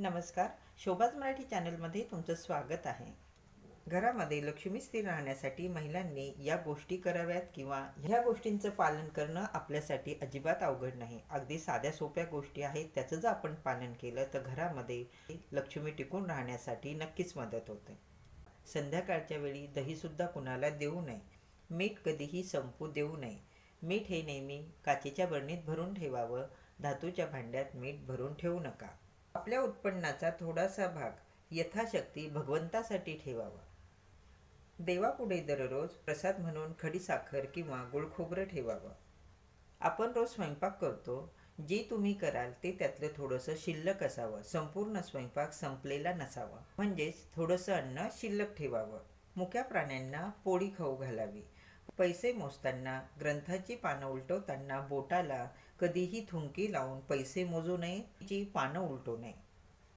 नमस्कार. शोभाज मराठी चॅनलमध्ये तुमचं स्वागत आहे. घरामध्ये लक्ष्मी स्थिर राहण्यासाठी महिलांनी या गोष्टी कराव्यात किंवा ह्या गोष्टींचं पालन करणं आपल्यासाठी अजिबात अवघड नाही. अगदी साध्या सोप्या गोष्टी आहेत. त्याचं जर आपण पालन केलं तर घरामध्ये लक्ष्मी टिकून राहण्यासाठी नक्कीच मदत होते. संध्याकाळच्या वेळी दहीसुद्धा कुणाला देऊ नये. मीठ कधीही संपू देऊ नये. मीठ हे नेहमी काचेच्या बरणीत भरून ठेवावं. धातूच्या भांड्यात मीठ भरून ठेवू नका. आपल्या उत्पन्नाचा थोडासा भाग यथाशक्ती भगवंतासाठी ठेवावा. देवापुढे दररोज प्रसाद म्हणून खडीसाखर किंवा गुळखोबरं ठेवावं. आपण रोज स्वयंपाक करतो. जे तुम्ही कराल ते त्यातलं थोडंसं शिल्लक असावं. संपूर्ण स्वयंपाक संपलेला नसावा. म्हणजेच थोडंसं अन्न शिल्लक ठेवावं. मुक्या प्राण्यांना पोळी खाऊ घालावी. पैसे मोजताना ग्रंथाची पानं उलटवताना बोटाला कधीही थुंकी लावून पैसे मोजू नये जी पानं उलटू नये.